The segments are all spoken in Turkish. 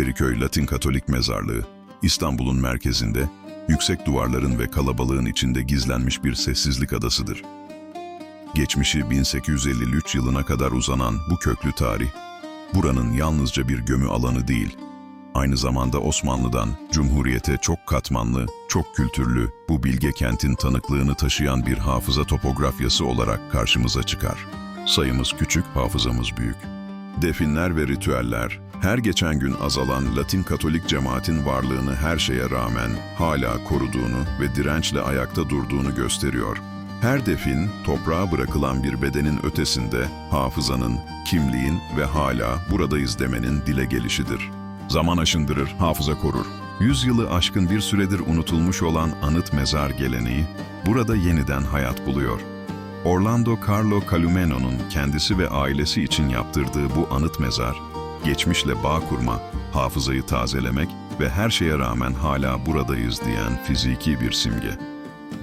Feriköy Latin Katolik Mezarlığı, İstanbul'un merkezinde, yüksek duvarların ve kalabalığın içinde gizlenmiş bir sessizlik adasıdır. Geçmişi 1853 yılına kadar uzanan bu köklü tarih, buranın yalnızca bir gömü alanı değil, aynı zamanda Osmanlı'dan Cumhuriyete çok katmanlı, çok kültürlü, bu bilge kentin tanıklığını taşıyan bir hafıza topografyası olarak karşımıza çıkar. Sayımız küçük, hafızamız büyük. Definler ve ritüeller, her geçen gün azalan Latin Katolik cemaatin varlığını her şeye rağmen hala koruduğunu ve dirençle ayakta durduğunu gösteriyor. Her defin, toprağa bırakılan bir bedenin ötesinde hafızanın, kimliğin ve hala buradayız demenin dile gelişidir. Zaman aşındırır, hafıza korur. Yüzyılı aşkın bir süredir unutulmuş olan anıt mezar geleneği burada yeniden hayat buluyor. Orlando Carlo Calumeno'nun kendisi ve ailesi için yaptırdığı bu anıt mezar, geçmişle bağ kurma, hafızayı tazelemek ve her şeye rağmen hala buradayız diyen fiziki bir simge.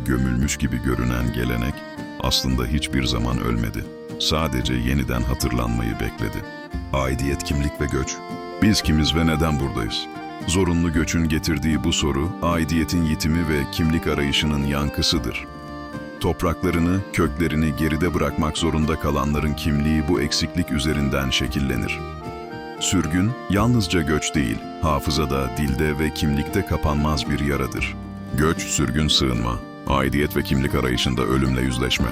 Gömülmüş gibi görünen gelenek aslında hiçbir zaman ölmedi. Sadece yeniden hatırlanmayı bekledi. Aidiyet, kimlik ve göç. Biz kimiz ve neden buradayız? Zorunlu göçün getirdiği bu soru, aidiyetin yitimi ve kimlik arayışının yankısıdır. Topraklarını, köklerini geride bırakmak zorunda kalanların kimliği bu eksiklik üzerinden şekillenir. Sürgün, yalnızca göç değil, hafızada, dilde ve kimlikte kapanmaz bir yaradır. Göç, sürgün, sığınma, aidiyet ve kimlik arayışında ölümle yüzleşme.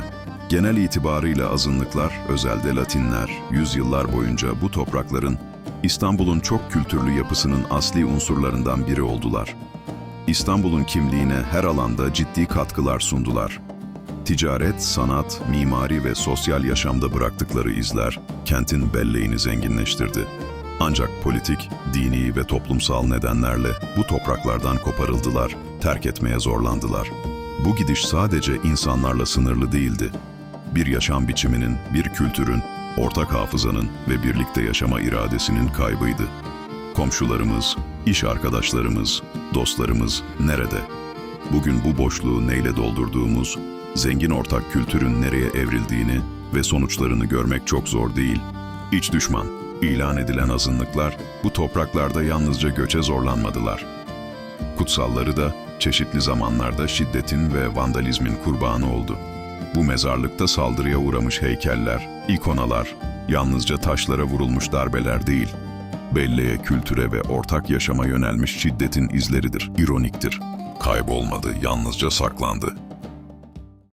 Genel itibarıyla azınlıklar, özelde Latinler, yüzyıllar boyunca bu toprakların, İstanbul'un çok kültürlü yapısının asli unsurlarından biri oldular. İstanbul'un kimliğine her alanda ciddi katkılar sundular. Ticaret, sanat, mimari ve sosyal yaşamda bıraktıkları izler kentin belleğini zenginleştirdi. Ancak politik, dini ve toplumsal nedenlerle bu topraklardan koparıldılar, terk etmeye zorlandılar. Bu gidiş sadece insanlarla sınırlı değildi. Bir yaşam biçiminin, bir kültürün, ortak hafızanın ve birlikte yaşama iradesinin kaybıydı. Komşularımız, iş arkadaşlarımız, dostlarımız nerede? Bugün bu boşluğu neyle doldurduğumuz, zengin ortak kültürün nereye evrildiğini ve sonuçlarını görmek çok zor değil. İç düşman, ilan edilen azınlıklar bu topraklarda yalnızca göçe zorlanmadılar. Kutsalları da çeşitli zamanlarda şiddetin ve vandalizmin kurbanı oldu. Bu mezarlıkta saldırıya uğramış heykeller, ikonalar, yalnızca taşlara vurulmuş darbeler değil, belleğe, kültüre ve ortak yaşama yönelmiş şiddetin izleridir, ironiktir. Kaybolmadı, yalnızca saklandı.